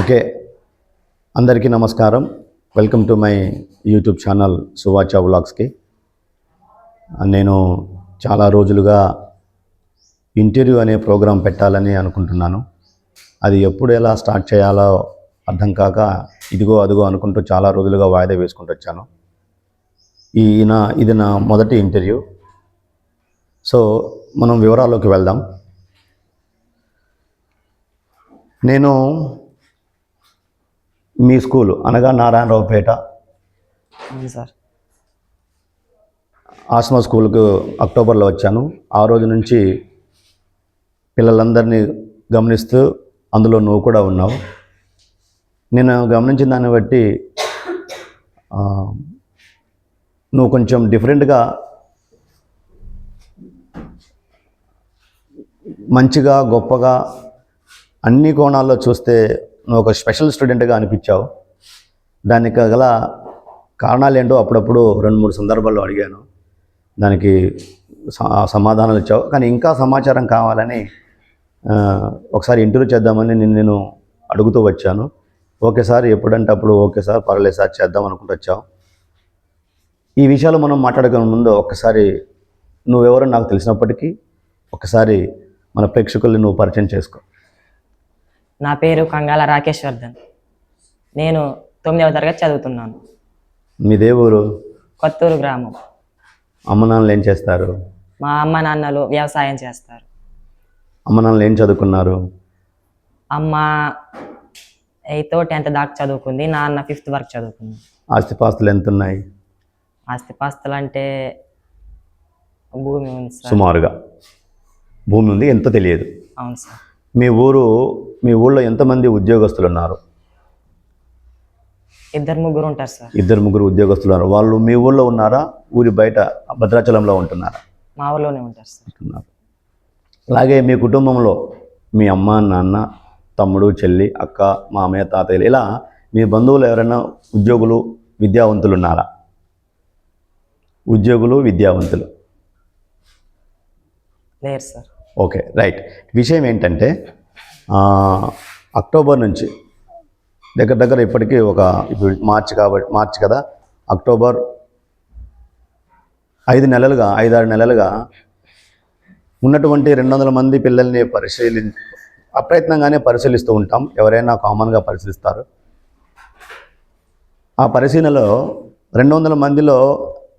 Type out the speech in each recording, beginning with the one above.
Okay. అందరికీ నమస్కారం. Welcome to my YouTube channel Suvacha వ్లాగ్స్కి. నేను చాలా రోజులుగా ఇంటర్వ్యూ అనే ప్రోగ్రాం పెట్టాలని అనుకుంటున్నాను. అది ఎప్పుడు ఎలా స్టార్ట్ చేయాలో అర్థం కాక ఇదిగో అదిగో అనుకుంటూ చాలా రోజులుగా వాయిదా వేసుకుంటూ వచ్చాను. ఈ నా ఇది నా మొదటి ఇంటర్వ్యూ. సో మనం వివరాల్లోకి వెళ్దాం. నేను మీ స్కూలు అనగా నారాయణరావుపేట? అవును సార్. ఆస్మా స్కూల్కు అక్టోబర్లో వచ్చాను. ఆ రోజు నుంచి పిల్లలందరినీ గమనిస్తూ అందులో నువ్వు కూడా ఉన్నావు. నేను గమనించిన దాన్ని బట్టి నువ్వు కొంచెం డిఫరెంట్గా మంచిగా గొప్పగా అన్ని కోణాల్లో చూస్తే నువ్వు ఒక స్పెషల్ స్టూడెంట్గా అనిపించావు. దానికి గల కారణాలు ఏంటో అప్పుడప్పుడు రెండు మూడు సందర్భాల్లో అడిగాను. దానికి స- సమాధానాలు ఇచ్చావు. కానీ ఇంకా సమాచారం కావాలని ఒకసారి ఇంటర్వ్యూ చేద్దామని నేను నేను అడుగుతూ వచ్చాను. ఓకే సార్ ఎప్పుడంటే అప్పుడు ఓకే సార్ పర్లేదు సార్ చేద్దాం అనుకుంటూ వచ్చావు. ఈ విషయాలు మనం మాట్లాడుకునే ముందు ఒక్కసారి నువ్వెవరో నాకు తెలిసినప్పటికీ ఒకసారి మన ప్రేక్షకుల్ని నువ్వు పరిచయం చేసుకో. నా పేరు కంగాల రాకేష్ వర్ధన్ నేను తొమ్మిదవ తరగతి చదువుతున్నాను. మీదే ఊరు? కొత్తూరు గ్రామం. అమ్మ నాన్నలు ఏం చేస్తారు? మా అమ్మ నాన్నలు వ్యవసాయం చేస్తారు. అమ్మ నాన్నలు ఏం చదువుకున్నారు? అమ్మ ఎయిత్ టెన్త్ దాకా చదువుకుంది నాన్న ఫిఫ్త్ వరకు చదువుకుంది. ఆస్తిపాస్తులు ఎంత ఉన్నాయి ఆస్తిపాస్తులు అంటే భూమి ఉంది సార్. సుమారుగా. భూమి ఉంది ఎంతో తెలియదు. అవును సార్. మీ ఊరు మీ ఊళ్ళో ఎంతమంది ఉద్యోగస్తులు ఉన్నారు ఇద్దరు ముగ్గురు ఉంటారు సార్. ఇద్దరు ముగ్గురు ఉద్యోగస్తులు ఉన్నారు వాళ్ళు మీ ఊళ్ళో ఉన్నారా? ఊరి బయట భద్రాచలంలో ఉంటున్నారా? మా ఊర్లోనే ఉంటారు సార్. ఉంటున్నారు. అలాగే మీ కుటుంబంలో మీ అమ్మ నాన్న తమ్ముడు చెల్లి అక్క మామయ్య తాతయ్యలు ఇలా మీ బంధువులు ఎవరైనా ఉద్యోగులు విద్యావంతులు ఉన్నారా ఉద్యోగులు విద్యావంతులు? లేరు సార్. Okay right. విషయం ఏంటంటే అక్టోబర్ నుంచి దగ్గర దగ్గర ఇప్పటికీ ఒక ఇప్పుడు మార్చి కాబట్టి మార్చి కదా అక్టోబర్ ఐదు నెలలుగా ఐదారు నెలలుగా ఉన్నటువంటి రెండు వందల మంది పిల్లల్ని పరిశీలి అప్రయత్నంగానే పరిశీలిస్తూ ఉంటాం. ఎవరైనా కామన్గా పరిశీలిస్తారు. ఆ పరిశీలనలో రెండు వందల మందిలో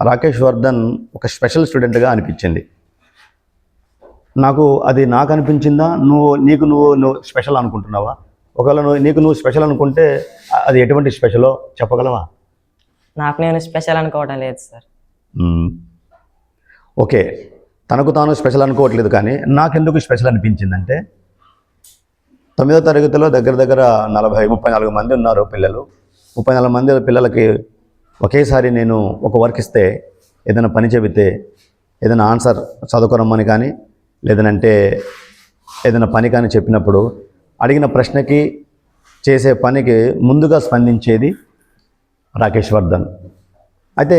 రాకేష్ వర్ధన్ ఒక స్పెషల్ స్టూడెంట్గా అనిపించింది. నాకు అది నాకు అనిపించిందా నువ్వు నీకు నువ్వు నువ్వు స్పెషల్ అనుకుంటున్నావా? ఒకవేళ నువ్వు నీకు నువ్వు స్పెషల్ అనుకుంటే అది ఎటువంటి స్పెషలో చెప్పగలవా? నాకు నేను స్పెషల్ అనుకోవడం లేదు సార్. ఓకే. తనకు తాను స్పెషల్ అనుకోవట్లేదు కానీ నాకెందుకు స్పెషల్ అనిపించిందంటే తొమ్మిదో తరగతిలో దగ్గర దగ్గర నలభై ముప్పై నాలుగు మంది ఉన్నారు పిల్లలు. ముప్పై నాలుగు మంది పిల్లలకి ఒకేసారి నేను ఒక వర్క్ ఇస్తే ఏదైనా పని చెబితే ఏదైనా ఆన్సర్ చదువుకోరమ్మని కానీ లేదనంటే ఏదైనా పని కానీ చెప్పినప్పుడు అడిగిన ప్రశ్నకి చేసే పనికి ముందుగా స్పందించేది రాకేష్ వర్ధన్ అయితే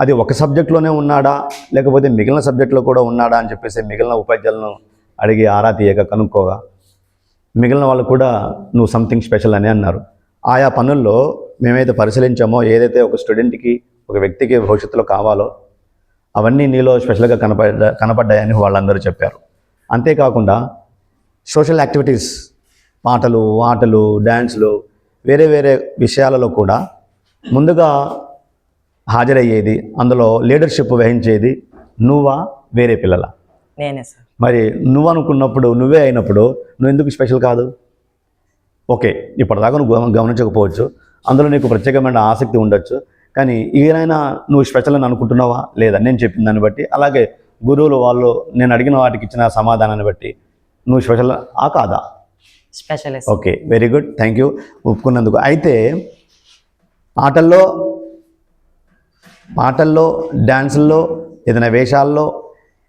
అది ఒక సబ్జెక్ట్లోనే ఉన్నాడా? లేకపోతే మిగిలిన సబ్జెక్టులో కూడా ఉన్నాడా అని చెప్పేసి మిగిలిన ఉపాధ్యాయులను అడిగి ఆరా తీయక కనుక్కోగా మిగిలిన వాళ్ళు కూడా నువ్వు సంథింగ్ స్పెషల్ అని అన్నారు. ఆయా పనుల్లో మేమైతే పరిశీలించామో ఏదైతే ఒక స్టూడెంట్కి ఒక వ్యక్తికి భవిష్యత్తులో కావాలో అవన్నీ నీలో స్పెషల్గా కనపడ్డా కనపడ్డాయని వాళ్ళందరూ చెప్పారు. అంతేకాకుండా సోషల్ యాక్టివిటీస్ పాటలు ఆటలు డ్యాన్స్లు వేరే వేరే విషయాలలో కూడా ముందుగా హాజరయ్యేది అందులో లీడర్షిప్ వహించేది నువ్వా వేరే పిల్లల? నేనే సార్. మరి నువ్వు అనుకున్నప్పుడు నువ్వే అయినప్పుడు నువ్వు ఎందుకు స్పెషల్ కాదు? ఓకే ఇప్పటిదాకా నువ్వు గమ- గమనించకపోవచ్చు. అందులో నీకు ప్రత్యేకమైన ఆసక్తి ఉండొచ్చు. కానీ ఈయనైనా నువ్వు స్పెషల్ అని అనుకుంటున్నావా? లేదా? నేను చెప్పిన దాన్ని బట్టి. అలాగే గురువులు వాళ్ళు నేను అడిగిన వాటికి ఇచ్చిన సమాధానాన్ని బట్టి నువ్వు స్పెషల్ ఆ కాదా? Special okay very good thank you ఒప్పుకున్నందుకు. అయితే ఆటల్లో పాటల్లో డ్యాన్సుల్లో ఏదైనా వేషాల్లో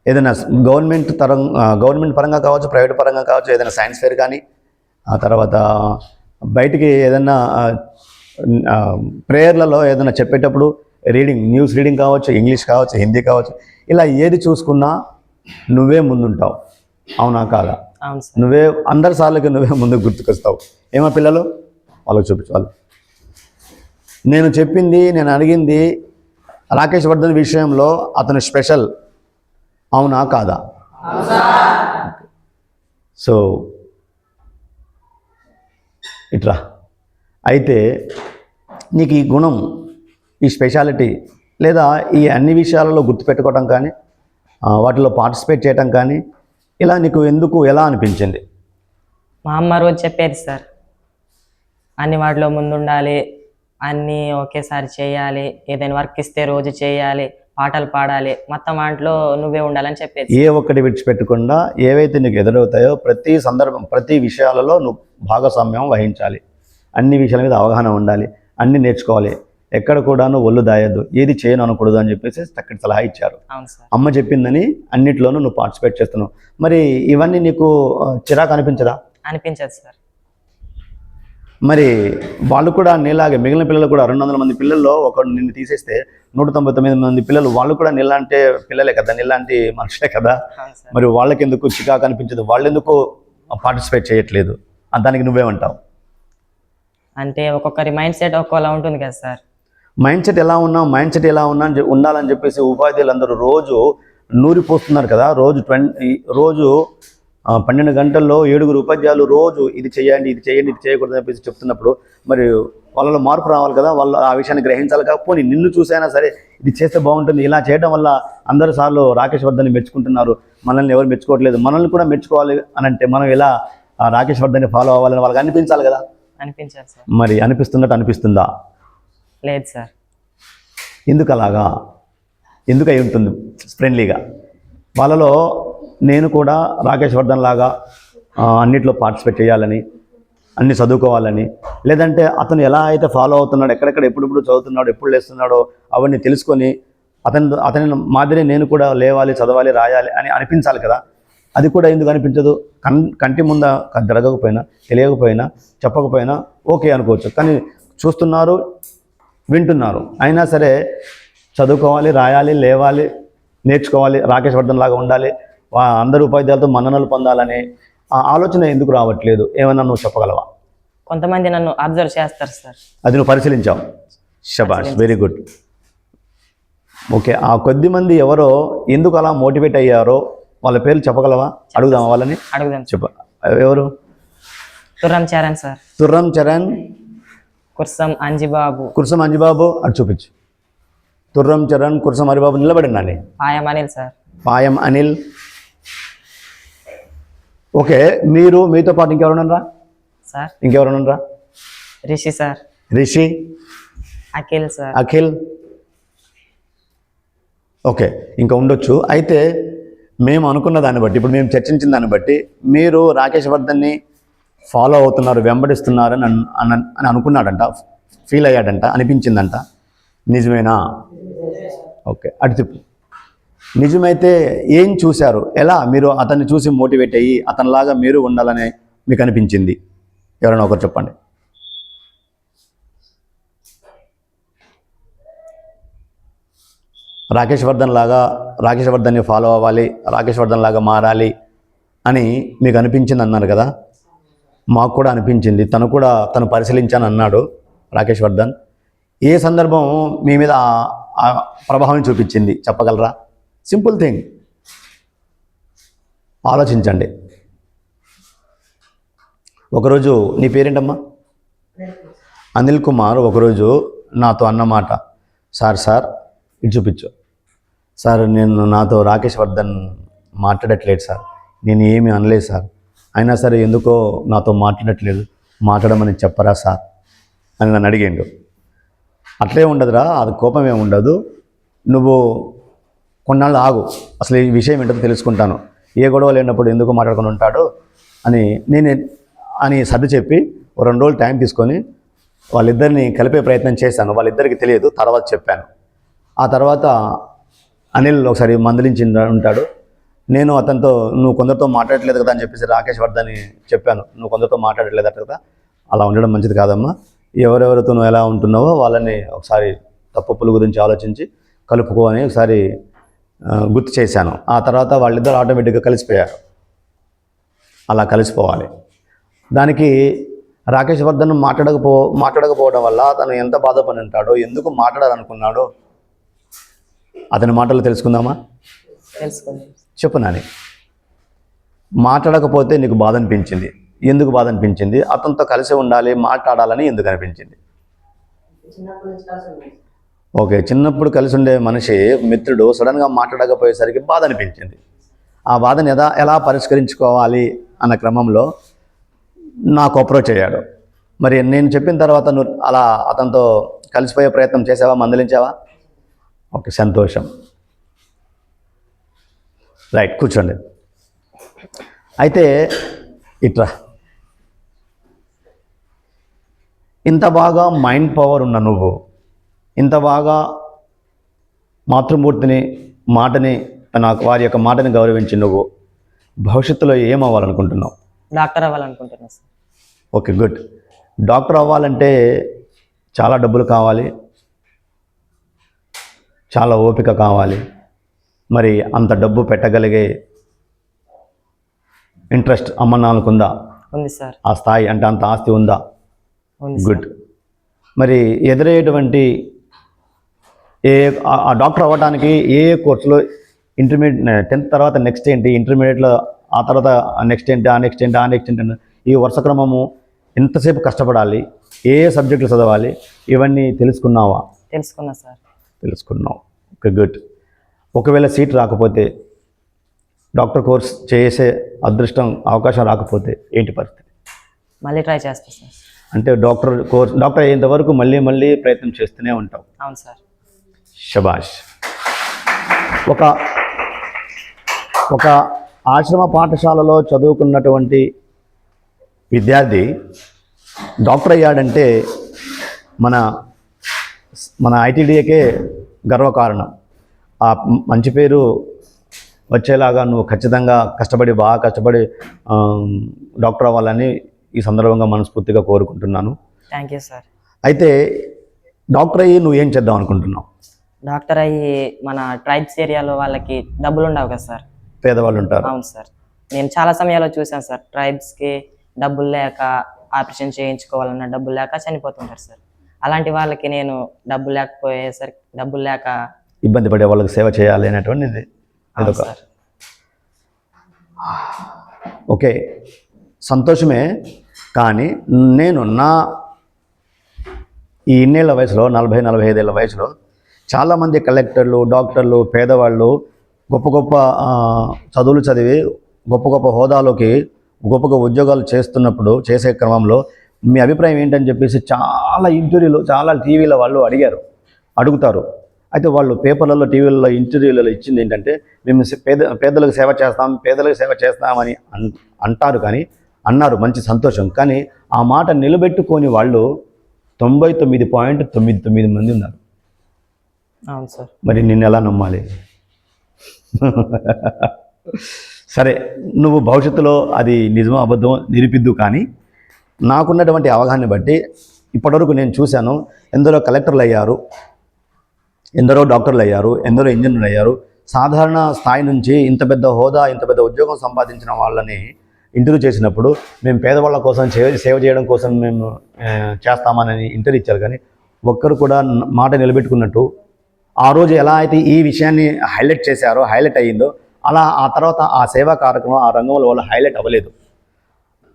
ఏదైనా గవర్నమెంట్ తరం గవర్నమెంట్ పరంగా కావచ్చు ప్రైవేట్ పరంగా కావచ్చు ఏదైనా సైన్స్ ఫేర్ కానీ ఆ తర్వాత బయటికి ఏదైనా ప్రేయర్లలో ఏదైనా చెప్పేటప్పుడు రీడింగ్ న్యూస్ రీడింగ్ కావచ్చు ఇంగ్లీష్ కావచ్చు హిందీ కావచ్చు ఇలా ఏది చూసుకున్నా నువ్వే ముందుంటావు. అవునా కాదా? నువ్వే అందరి సార్లకి నువ్వే ముందు గుర్తుకొస్తావు. ఏమో పిల్లలు? వాళ్ళకి చూపించాలి నేను చెప్పింది నేను అడిగింది రాకేష్ వర్ధన్ విషయంలో అతను స్పెషల్. అవునా కాదా? సో ఇట్రా. అయితే నీకు ఈ గుణం ఈ స్పెషాలిటీ లేదా ఈ అన్ని విషయాలలో గుర్తుపెట్టుకోవటం కానీ వాటిలో పార్టిసిపేట్ చేయటం కానీ ఇలా నీకు ఎందుకు ఎలా అనిపించింది? మా అమ్మ రోజు చెప్పేది సార్ అన్ని వాటిలో ముందుండాలి అన్నీ ఒకేసారి చేయాలి ఏదైనా వర్క్ ఇస్తే రోజు చేయాలి పాటలు పాడాలి మొత్తం వాటిలో నువ్వే ఉండాలని చెప్పేది ఏ ఒక్కటి విడిచిపెట్టకుండా ఏవైతే నీకు ఎదురవుతాయో ప్రతి సందర్భం ప్రతి విషయాలలో నువ్వు భాగస్వామ్యం వహించాలి. అన్ని విషయాల మీద అవగాహన ఉండాలి అన్ని నేర్చుకోవాలి. ఎక్కడ కూడాను ఒళ్ళు దాయద్దు. ఏది చేయను అనకూడదు అని చెప్పేసి చక్కటి సలహా ఇచ్చారు. అమ్మ చెప్పిందని అన్నిట్లోనూ నువ్వు పార్టిసిపేట్ చేస్తున్నావు. మరి ఇవన్నీ నీకు చిరాకు అనిపించదా? అనిపించదు సార్. మరి వాళ్ళు కూడా నీలాగే మిగిలిన పిల్లలు కూడా రెండు వందల మంది పిల్లల్లో ఒకడు నిన్ను తీసేస్తే నూట తొంభై తొమ్మిది మంది పిల్లలు వాళ్ళు కూడా నీలాంటి పిల్లలే కదా నీలాంటి మనుషులే కదా. మరి వాళ్ళకి ఎందుకు చికాకు అనిపించదు? వాళ్ళు ఎందుకు పార్టిసిపేట్ చేయట్లేదు? దానికి నువ్వేమంటావు? అంటే ఒక్కొక్కరి మైండ్ సెట్ ఒక్కోలా ఉంటుంది కదా సార్. మైండ్ సెట్ ఎలా ఉన్నా మైండ్ సెట్ ఎలా ఉన్నా ఉండాలని చెప్పేసి ఉపాధ్యాయులందరూ రోజు నూరిపోస్తున్నారు కదా. రోజు ట్వంటీ రోజు పన్నెండు గంటల్లో ఏడుగురు ఉపాధ్యాయులు రోజు ఇది చేయండి ఇది చేయండి ఇది చేయకూడదు అని చెప్పేసి చెప్తున్నప్పుడు మరి వాళ్ళలో మార్పు రావాలి కదా. వాళ్ళు ఆ విషయాన్ని గ్రహించాలి కాకపోతే నిన్ను చూసైనా సరే ఇది చేస్తే బాగుంటుంది. ఇలా చేయడం వల్ల అందరు సార్లు రాకేష్ వర్ధన్ని మెచ్చుకుంటున్నారు. మనల్ని ఎవరు మెచ్చుకోవట్లేదు. మనల్ని కూడా మెచ్చుకోవాలి అని అంటే మనం ఎలా ఆ రాకేష్ వర్ధన్ని ఫాలో అవ్వాలని వాళ్ళకి అనిపించాలి కదా. అనిపించదు సార్. మరి అనిపిస్తున్నట్టు అనిపిస్తుందా? లేదు సార్. ఎందుకు అలాగా ఎందుకు అయి ఉంటుంది? ఫ్రెండ్లీగా. వాళ్ళలో నేను కూడా రాకేష్ వర్ధన్ లాగా అన్నిట్లో పార్టిసిపేట్ చేయాలని అన్ని చదువుకోవాలని లేదంటే అతను ఎలా అయితే ఫాలో అవుతున్నాడు ఎక్కడెక్కడ ఎప్పుడెప్పుడు చదువుతున్నాడు ఎప్పుడు లేస్తున్నాడో అవన్నీ తెలుసుకొని అతని అతని మాదిరి నేను కూడా లేవాలి చదవాలి రాయాలి అని అనిపించాలి కదా. అది కూడా ఎందుకు అనిపించదు? కన్ కంటి ముంద జరగకపోయినా తెలియకపోయినా చెప్పకపోయినా ఓకే అనుకోవచ్చు. కానీ చూస్తున్నారు వింటున్నారు. అయినా సరే చదువుకోవాలి రాయాలి లేవాలి నేర్చుకోవాలి రాకేష్ వర్ధన్ లాగా ఉండాలి అందరు ఉపాధ్యాయులతో మన్ననలు పొందాలనే ఆ ఆలోచన ఎందుకు రావట్లేదు? ఏమన్నా నువ్వు చెప్పగలవా? కొంతమంది నన్ను అబ్జర్వ్ చేస్తారు సార్. అది నువ్వు పరిశీలించావు. షబాష్ వెరీ గుడ్ ఓకే ఆ కొద్ది మంది ఎవరో ఎందుకు అలా మోటివేట్ అయ్యారో వాళ్ళ పేర్లు చెప్పగలవా? అడుగుదామా వాళ్ళని? అడుగుదాం. చెప్ప ఎవరు? తుర్రం చరణ్ సార్. తుర్రం చరణ్ కుర్సం అంజిబాబు. కుర్సం అంజిబాబు అటు చూపించు. తుర్రం చరణ్ కుర్సం హరిబాబు నిలబడినాని పాయం అనిల్ సార్. పాయం అనిల్. ఓకే మీరు మీతో పాటు ఇంకెవరున్నారా sir. ఇంకెవరున్నారా Rishi sir. Rishi. Akhil sir. Akhil. Okay ఇంకా ఉండొచ్చు. అయితే మేము అనుకున్న దాన్ని బట్టి ఇప్పుడు మేము చర్చించిన దాన్ని బట్టి మీరు రాకేష్ వర్ధన్ని ఫాలో అవుతున్నారు వెంబడిస్తున్నారని అని అనుకున్నాడంట ఫీల్ అయ్యాడంట అనిపించిందంట. నిజమేనా? ఓకే అటు తిప్పు నిజమైతే ఏం చూశారు? ఎలా? మీరు అతన్ని చూసి మోటివేట్ అయ్యి అతనిలాగా మీరు ఉండాలని మీకు అనిపించింది? ఎవరైనా ఒకరు చెప్పండి. రాకేష్ వర్ధన్ లాగా రాకేష్ వర్ధన్ని ఫాలో అవ్వాలి రాకేష్ వర్ధన్ లాగా మారాలి అని మీకు అనిపించింది అన్నారు కదా? మాకు కూడా అనిపించింది. తను కూడా తను పరిశీలించాను అన్నాడు రాకేష్ వర్ధన్. ఏ సందర్భం మీ మీద ప్రభావం చూపించింది? చెప్పగలరా? Simple thing. ఆలోచించండి. ఒకరోజు నీ పేరేంటమ్మా? అనిల్ కుమార్ ఒకరోజు నాతో అన్నమాట సార్ సార్ ఇటు చూపించు. సార్ నేను నాతో రాకేష్ వర్ధన్ మాట్లాడట్లేదు సార్. నేను ఏమీ అనలేదు సార్. అయినా సరే ఎందుకో నాతో మాట్లాడట్లేదు. మాట్లాడమని చెప్పరా సార్? అని నన్ను అడిగాడు. అట్లే ఉండదురా అది కోపం ఏమి ఉండదు. నువ్వు కొన్నాళ్ళు ఆగు. అసలు ఈ విషయం ఏంటో తెలుసుకుంటాను. ఏ గొడవ లేనప్పుడు ఎందుకు మాట్లాడుకుని ఉంటాడు అని నేను అని సర్ది చెప్పి ఓ రెండు రోజులు టైం తీసుకొని వాళ్ళిద్దరిని కలిపే ప్రయత్నం చేశాను. వాళ్ళిద్దరికి తెలియదు తర్వాత చెప్పాను. ఆ తర్వాత అనిల్ ఒకసారి మందలించి ఉంటాడు. నేను అతనితో నువ్వు కొందరితో మాట్లాడట్లేదు కదా అని చెప్పేసి రాకేష్ వర్ధని చెప్పాను. నువ్వు కొందరితో మాట్లాడట్లేదు అట్ట కదా అలా ఉండడం మంచిది కాదమ్మా. ఎవరెవరితో నువ్వు ఎలా ఉంటున్నావో వాళ్ళని ఒకసారి తప్పుల గురించి ఆలోచించి కలుపుకో అని ఒకసారి గుర్తు చేశాను. ఆ తర్వాత వాళ్ళిద్దరు ఆటోమేటిక్గా కలిసిపోయారు. అలా కలిసిపోవాలి. దానికి రాకేష్ వర్ధన్ మాట్లాడకపో మాట్లాడకపోవడం వల్ల అతను ఎంత బాధపడి ఉంటాడో ఎందుకు మాట్లాడాలనుకున్నాడో అతని మాటలు తెలుసుకుందామా? తెలుసుకుందాం. చెప్పు నాని. మాట్లాడకపోతే నీకు బాధ అనిపించింది ఎందుకు బాధ అనిపించింది అతనితో కలిసి ఉండాలి మాట్లాడాలని ఎందుకు అనిపించింది? ఓకే చిన్నప్పుడు కలిసి ఉండే మనిషి మిత్రుడు సడన్గా మాట్లాడకపోయేసరికి బాధ అనిపించింది ఆ బాధను ఎలా ఎలా పరిష్కరించుకోవాలి అన్న క్రమంలో నాకు అప్రోచ్ అయ్యాడు. మరి నేను చెప్పిన తర్వాత నువ్వు అలా అతనితో కలిసిపోయే ప్రయత్నం చేసావా? మందలించావా? ఓకే సంతోషం. రైట్ కూర్చోండి. అయితే ఇట్రా. ఇంత బాగా మైండ్ పవర్ ఉన్న నువ్వు ఇంత బాగా మాతృమూర్తిని మాటని నాకు వారి యొక్క మాటని గౌరవించి నువ్వు భవిష్యత్తులో ఏం అవ్వాలనుకుంటున్నావు డాక్టర్ అవ్వాలనుకుంటున్నాను సార్. Okay good. డాక్టర్ అవ్వాలంటే చాలా డబ్బులు కావాలి చాలా ఓపిక కావాలి మరి అంత డబ్బు పెట్టగలిగే ఇంట్రెస్ట్ అమ్మ నాన్నకుందా ఉంది? సార్. ఆ స్థాయి అంటే అంత ఆస్తి ఉందా? ఉంది గుడ్. మరి ఎదురయ్యేటువంటి ఏ ఆ- డాక్టర్ అవ్వడానికి ఏ ఏ కోర్సులో ఇంటర్మీడియట్ టెన్త్ తర్వాత నెక్స్ట్ ఏంటి ఇంటర్మీడియట్లో ఆ తర్వాత నెక్స్ట్ ఏంటి ఆ నెక్స్ట్ ఏంటి ఆ నెక్స్ట్ ఏంటి ఈ వరుస క్రమము ఎంతసేపు కష్టపడాలి ఏ ఏ సబ్జెక్టులు చదవాలి ఇవన్నీ తెలుసుకున్నావా? తెలుసుకున్నా సార్. తెలుసుకున్నావు. Okay good. ఒకవేళ సీట్ రాకపోతే డాక్టర్ కోర్స్ చేసే అదృష్టం అవకాశం రాకపోతే ఏంటి పరిస్థితి? మళ్ళీ ట్రై చేస్తా సార్. అంటే డాక్టర్ కోర్స్ డాక్టర్ అయ్యేంత వరకు మళ్ళీ మళ్ళీ ప్రయత్నం చేస్తూనే ఉంటాం. అవును సార్. శబాష్ ఒక ఒక ఆశ్రమ పాఠశాలలో చదువుకున్నటువంటి విద్యార్థి డాక్టర్ అయ్యాడంటే మన మన ఐటీడీఏకే గర్వకారణం. ఆ మంచి పేరు వచ్చేలాగా నువ్వు ఖచ్చితంగా కష్టపడి బాగా కష్టపడి డాక్టర్ అవ్వాలని ఈ సందర్భంగా మనస్ఫూర్తిగా కోరుకుంటున్నాను. థ్యాంక్ యూ సార్ అయితే డాక్టర్ అయ్యి నువ్వు ఏం చేద్దాం అనుకుంటున్నావు? డాక్టర్ అయ్యి మన ట్రైబ్స్ ఏరియాలో వాళ్ళకి డబ్బులు ఉండవు కదా సార్ పేదవాళ్ళు ఉంటారు. అవును సార్ నేను చాలా సమయాల్లో చూశాను సార్ ట్రైబ్స్కి డబ్బులు లేక ఆపరేషన్ చేయించుకోవాలన్న డబ్బులు లేక చనిపోతుంటారు సార్ అలాంటి వాళ్ళకి నేను డబ్బులు లేకపోయేసరికి డబ్బులు లేక ఇబ్బంది పడే వాళ్ళకి సేవ చేయాలి అనేటువంటిది సార్. ఓకే. సంతోషమే కానీ నేను నా ఈ ఇన్నేళ్ళ వయసులో నలభై నలభై ఐదేళ్ళ వయసులో చాలామంది కలెక్టర్లు డాక్టర్లు పేదవాళ్ళు గొప్ప గొప్ప చదువులు చదివి గొప్ప గొప్ప హోదాలోకి గొప్ప గొప్ప ఉద్యోగాలు చేస్తున్నప్పుడు చేసే క్రమంలో మీ అభిప్రాయం ఏంటని చెప్పేసి చాలా ఇంటర్వ్యూలు చాలా టీవీల వాళ్ళు అడిగారు. అడుగుతారు. అయితే వాళ్ళు పేపర్లలో టీవీలలో ఇంటర్వ్యూలలో ఇచ్చింది ఏంటంటే మేము పేద పేదలకు సేవ చేస్తాం పేదలకు సేవ చేస్తామని అన్ అంటారు కానీ అన్నారు మంచి సంతోషం. కానీ ఆ మాట నిలబెట్టుకొని వాళ్ళు తొంభై తొమ్మిది పాయింట్ తొమ్మిది తొమ్మిది మంది ఉన్నారు. అవును సార్. మరి నిన్ను ఎలా నమ్మాలి? సరే నువ్వు భవిష్యత్తులో అది నిజమో అబద్ధమో నిరూపిద్దు కానీ నాకున్నటువంటి అవగాహన బట్టి ఇప్పటివరకు నేను చూశాను ఎందరో కలెక్టర్లు అయ్యారు ఎందరో డాక్టర్లు అయ్యారు ఎందరో ఇంజనీర్లు అయ్యారు. సాధారణ స్థాయి నుంచి ఇంత పెద్ద హోదా ఇంత పెద్ద ఉద్యోగం సంపాదించిన వాళ్ళని ఇంటర్వ్యూ చేసినప్పుడు మేము పేదవాళ్ళ కోసం సేవ సేవ చేయడం కోసం మేము చేస్తామని ఇంటర్వ్యూ ఇచ్చారు. కానీ ఒక్కరు కూడా మాట నిలబెట్టుకున్నట్టు ఆ రోజు ఎలా అయితే ఈ విషయాన్ని హైలైట్ చేశారో హైలైట్ అయ్యిందో అలా ఆ తర్వాత ఆ సేవా కార్యక్రమం ఆ రంగంలో వాళ్ళు హైలైట్ అవ్వలేదు.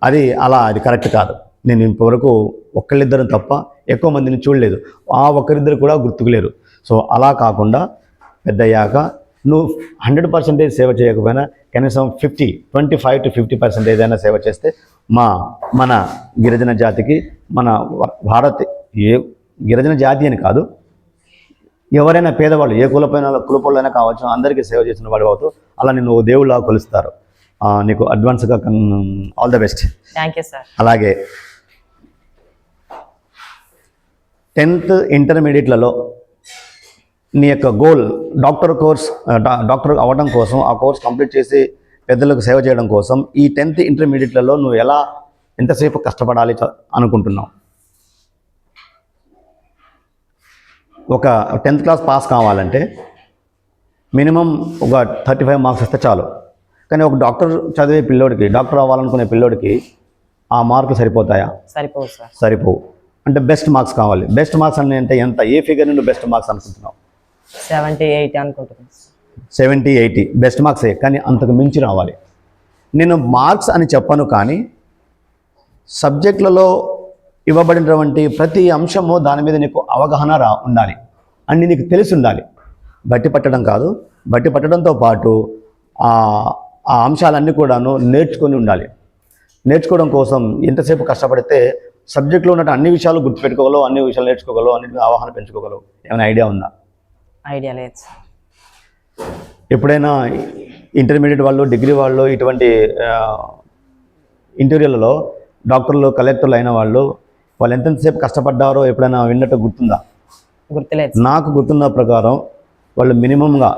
అది అలా అది కరెక్ట్ కాదు. నేను ఇంతవరకు ఒక్కళ్ళిద్దరం తప్ప ఎక్కువ మందిని చూడలేదు. ఆ ఒక్కరిద్దరు కూడా గుర్తుకులేరు సో అలా కాకుండా పెద్దయ్యాక నువ్వు హండ్రెడ్ పర్సెంటేజ్ సేవ చేయకపోయినా కనీసం fifty twenty five to fifty percentage అయినా సేవ చేస్తే మా మన గిరిజన జాతికి మన భారత్ ఏ గిరిజన జాతి అని కాదు ఎవరైనా పేదవాళ్ళు ఏ కులపైన కులపోళ్ళైనా కావచ్చు అందరికీ సేవ చేసిన వాడు అవుతావు అలా నిన్ను దేవుళ్ళ కొలుస్తారు. నీకు అడ్వాన్స్గా all the best. Thank you sir. అలాగే టెన్త్ ఇంటర్మీడియట్లలో నీ యొక్క గోల్ డాక్టర్ కోర్స్ డాక్టర్ అవ్వడం కోసం ఆ కోర్స్ కంప్లీట్ చేసి పెద్దలకు సేవ చేయడం కోసం ఈ టెన్త్ ఇంటర్మీడియట్లలో నువ్వు ఎలా ఎంతసేపు కష్టపడాలి అనుకుంటున్నావు? ఒక టెన్త్ క్లాస్ పాస్ కావాలంటే మినిమం ఒక థర్టీ ఫైవ్ మార్క్స్ వస్తే చాలు. కానీ ఒక డాక్టర్ చదివే పిల్లోడికి డాక్టర్ అవ్వాలనుకునే పిల్లోడికి ఆ మార్కులు సరిపోతాయా? సరిపోదు సార్. సరిపోవు. అంటే బెస్ట్ మార్క్స్ కావాలి. బెస్ట్ మార్క్స్ అంటే ఎంత? ఏ ఫిగర్ నుండి బెస్ట్ మార్క్స్ అనుకుంటున్నావు? సెవెంటీ ఎయిటీ అనుకుంటున్నాను. సెవెంటీ ఎయిటీ బెస్ట్ మార్క్సే కానీ అంతకు మించి రావాలి. నేను మార్క్స్ అని చెప్పను కానీ సబ్జెక్టులలో ఇవ్వబడినటువంటి ప్రతి అంశము దాని మీద నీకు అవగాహన రా ఉండాలి. అన్ని నీకు తెలిసి ఉండాలి. బట్టి పట్టడం కాదు బట్టి పట్టడంతో పాటు ఆ అంశాలన్నీ కూడాను నేర్చుకొని ఉండాలి. నేర్చుకోవడం కోసం ఎంతసేపు కష్టపడితే సబ్జెక్టులో ఉన్న అన్ని విషయాలు గుర్తుపెట్టుకోగలవు అన్ని విషయాలు నేర్చుకోగలవు అన్నిటి అవగాహన పెంచుకోగలవు. ఏమైనా ఐడియా ఉందా? ఐడియా లేదు ఎప్పుడైనా ఇంటర్మీడియట్ వాళ్ళు డిగ్రీ వాళ్ళు ఇటువంటి ఇంటర్వ్యూలలో డాక్టర్లు కలెక్టర్లు అయిన వాళ్ళు వాళ్ళు ఎంతసేపు కష్టపడ్డారో ఎప్పుడైనా విన్నట్టు గుర్తుందా? గుర్తులేదు. నాకు గుర్తున్న ప్రకారం వాళ్ళు మినిమంగా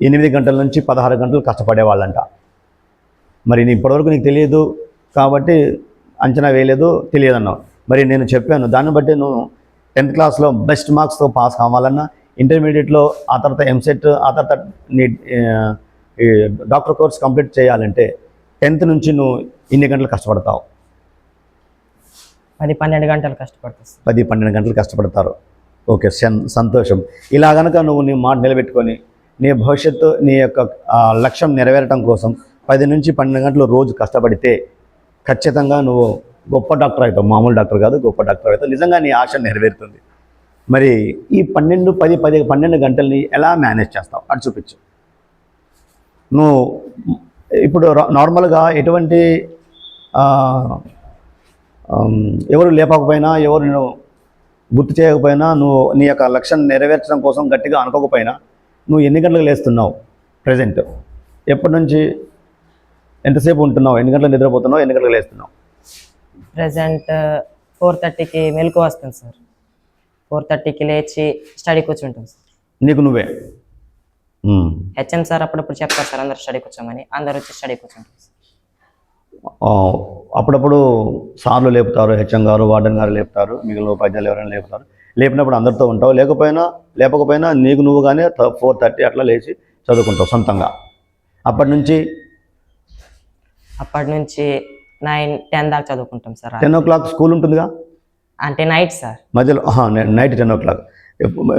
ఎనిమిది గంటల నుంచి పదహారు గంటలు కష్టపడేవాళ్ళంట మరి నీ ఇప్పటివరకు నీకు తెలియదు కాబట్టి అంచనా వేయలేదు తెలియదు అన్నావు మరి నేను చెప్పాను దాన్ని బట్టి నువ్వు టెన్త్ క్లాస్లో బెస్ట్ మార్క్స్తో పాస్ కావాలన్నా ఇంటర్మీడియట్లో ఆ తర్వాత ఎంసెట్ ఆ తర్వాత నీ డాక్టర్ కోర్స్ కంప్లీట్ చేయాలంటే టెన్త్ నుంచి నువ్వు ఇన్ని గంటలు కష్టపడతావు. పది పన్నెండు గంటలు కష్టపడుతుంది సార్. పది పన్నెండు గంటలు కష్టపడతారు. ఓకే సం- సంతోషం. ఇలా గనక నువ్వు నీ మాట నిలబెట్టుకొని నీ భవిష్యత్తు నీ యొక్క లక్ష్యం నెరవేరటం కోసం పది నుంచి పన్నెండు గంటలు రోజు కష్టపడితే ఖచ్చితంగా నువ్వు గొప్ప డాక్టర్ అవుతావు మామూలు డాక్టర్ కాదు గొప్ప డాక్టర్ అవుతావు నిజంగా నీ ఆశ నెరవేరుతుంది. మరి ఈ పన్నెండు పది పది పన్నెండు గంటల్ని ఎలా మేనేజ్ చేస్తావు? అని చూపించు. నువ్వు ఇప్పుడు నార్మల్గా ఎటువంటి ఎవరు లేపకపోయినా ఎవరు నేను గుర్తు చేయకపోయినా నువ్వు నీ యొక్క లక్ష్యం నెరవేర్చడం కోసం గట్టిగా అనుకోకపోయినా నువ్వు ఎన్ని గంటలకు లేస్తున్నావు ప్రజెంట్? ఎప్పటి నుంచి ఎంతసేపు ఉంటున్నావు? ఎన్ని గంటలకు నిద్రపోతున్నావు? ఎన్ని గంటలకు లేస్తున్నావు? ప్రజెంట్ ఫోర్ థర్టీకి మెలకు వస్తుంది సార్. ఫోర్ థర్టీకి లేచి స్టడీ కూర్చుంటాం సార్. నీకు నువ్వే. హెచ్ఎం సార్ అప్పుడప్పుడు చెప్తారు సార్ అందరు స్టడీ కూర్చోమని. అందరు వచ్చి స్టడీ కూర్చుంటాం సార్. అప్పుడప్పుడు సార్లు లేపుతారు హెచ్ఎం గారు వార్డెన్ గారు లేపుతారు మిగిలిన ఉపాధ్యాయులు ఎవరైనా లేపుతారు. లేపినప్పుడు అందరితో ఉంటావు లేకపోయినా లేపకపోయినా నీకు నువ్వుగానే ఫోర్ థర్టీ అట్లా లేచి చదువుకుంటావు సొంతంగా. అప్పటి నుంచి అప్పటి నుంచి నైన్ టెన్ దాకా చదువుకుంటాం sir ten o'clock school ఉంటుందిగా? అంటే నైట్ సార్. మధ్యలో night ten o'clock.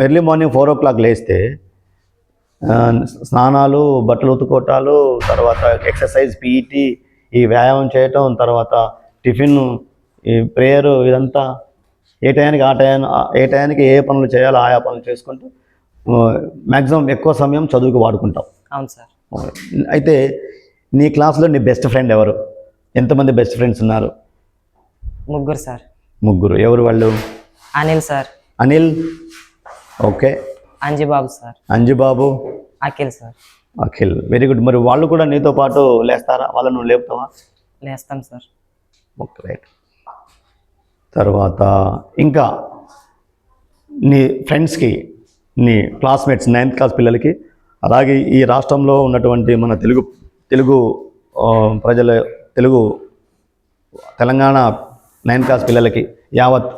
Early morning four o'clock లేస్తే స్నానాలు బట్టలు ఉతుకోవటాలు తర్వాత ఎక్సర్సైజ్ పీఈటీ ఈ వ్యాయామం చేయటం తర్వాత టిఫిన్ ఈ ప్రేయర్ ఇదంతా ఏ టయానికి ఆ టయాన్ని ఏ టయానికి ఏ పనులు చేయాలో ఆయా పనులు చేసుకుంటూ మ్యాక్సిమం ఎక్కువ సమయం చదువుకు వాడుకుంటాం. అవును సార్. అయితే నీ క్లాస్లో నీ బెస్ట్ ఫ్రెండ్ ఎవరు? ఎంతమంది బెస్ట్ ఫ్రెండ్స్ ఉన్నారు? ముగ్గురు సార్. ముగ్గురు. ఎవరు వాళ్ళు? Anil sir. Anil? Okay. Anjibabu sir. Anjubabu? Akhil sir. Akhil. Very good మరి వాళ్ళు కూడా నీతో పాటు లేస్తారా? వాళ్ళను నువ్వు లేపుతావా? లేస్తాం సార్. Okay right. తర్వాత ఇంకా నీ ఫ్రెండ్స్కి నీ క్లాస్మేట్స్ నైన్త్ క్లాస్ పిల్లలకి అలాగే ఈ రాష్ట్రంలో ఉన్నటువంటి మన తెలుగు తెలుగు ప్రజల తెలుగు తెలంగాణ నైన్త్ క్లాస్ పిల్లలకి యావత్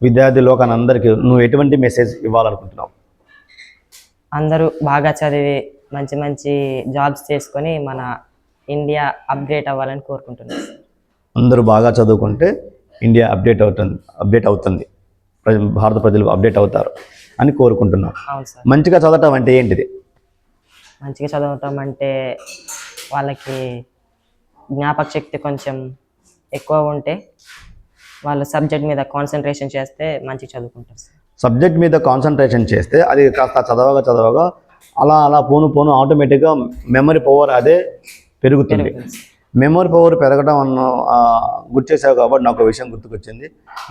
విద్యార్థి లోకాన్ని అందరికీ నువ్వు ఎటువంటి మెసేజ్ ఇవ్వాలనుకుంటున్నావు? అందరూ బాగా చదివి మంచి మంచి జాబ్స్ చేసుకొని మన ఇండియా అప్డేట్ అవ్వాలని కోరుకుంటున్నాను. అందరూ బాగా చదువుకుంటే ఇండియా అప్డేట్ అవుతుంది అప్డేట్ అవుతుంది. భారత ప్రజలు అప్డేట్ అవుతారు అని కోరుకుంటున్నాం. అవును సార్. మంచిగా చదవటం అంటే ఏంటిది? మంచిగా చదవటం అంటే వాళ్ళకి జ్ఞాపక శక్తి కొంచెం ఎక్కువ ఉంటే వాళ్ళు సబ్జెక్ట్ మీద కాన్సన్ట్రేషన్ చేస్తే మంచిగా చదువుకుంటారు సార్. సబ్జెక్ట్ మీద కాన్సన్ట్రేషన్ చేస్తే అది కాస్త చదవగా చదవగా అలా అలా పోను పోను ఆటోమేటిక్గా మెమరీ పవర్ అదే పెరుగుతుంది. మెమరీ పవర్ పెరగడం అన్న గుర్తు చేసావు కాబట్టి నాకు ఒక విషయం గుర్తుకొచ్చింది.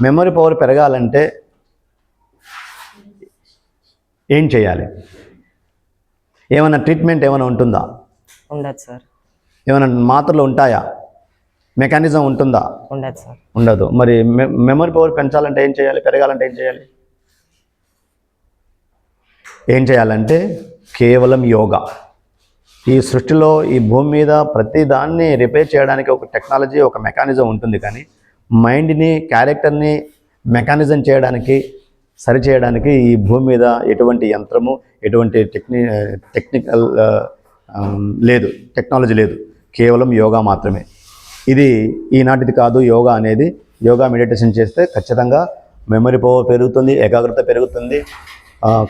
మెమరీ పవర్ పెరగాలంటే ఏం చేయాలి? ఏమైనా ట్రీట్మెంట్ ఏమైనా ఉంటుందా? ఉండదు సార్. ఏమైనా మాత్రలు ఉంటాయా? మెకానిజం ఉంటుందా? ఉండదు సార్. ఉండదు. మరి మె మెమరీ పవర్ పెంచాలంటే ఏం చేయాలి? పెరగాలంటే ఏం చేయాలి? ఏం చేయాలంటే కేవలం యోగా. ఈ సృష్టిలో ఈ భూమి మీద ప్రతి దాన్ని రిపేర్ చేయడానికి ఒక టెక్నాలజీ ఒక మెకానిజం ఉంటుంది కానీ మైండ్ని క్యారెక్టర్ని మెకానిజం చేయడానికి సరి చేయడానికి ఈ భూమి మీద ఎటువంటి యంత్రము ఎటువంటి టెక్ని టెక్నికల్ లేదు టెక్నాలజీ లేదు. కేవలం యోగా మాత్రమే. ఇది ఈనాటిది కాదు యోగా అనేది. యోగా మెడిటేషన్ చేస్తే ఖచ్చితంగా మెమరీ పవర్ పెరుగుతుంది ఏకాగ్రత పెరుగుతుంది.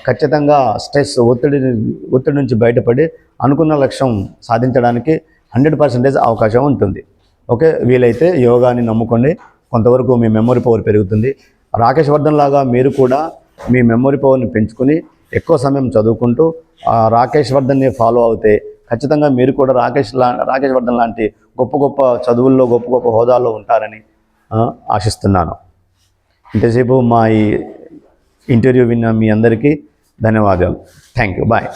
ఖచ్చితంగా స్ట్రెస్ ఒత్తిడి ఒత్తిడి నుంచి బయటపడి అనుకున్న లక్ష్యం సాధించడానికి హండ్రెడ్ పర్సెంటేజ్ అవకాశం ఉంటుంది. ఓకే? వీలైతే యోగాని నమ్ముకోండి కొంతవరకు మీ మెమరీ పవర్ పెరుగుతుంది. రాకేష్ వర్ధన్ లాగా మీరు కూడా మీ మెమరీ పవర్ని పెంచుకుని ఎక్కువ సమయం చదువుకుంటూ రాకేష్ వర్ధన్ని ఫాలో అవుతే ఖచ్చితంగా మీరు కూడా రాకేష్ లా రాకేష్ వర్ధన్ లాంటి గొప్ప గొప్ప చదువుల్లో గొప్ప గొప్ప హోదాల్లో ఉంటారని ఆశిస్తున్నాను. ఇంతసేపు మా ఈ ఇంటర్వ్యూ విన్న మీ అందరికీ ధన్యవాదాలు. Thank you bye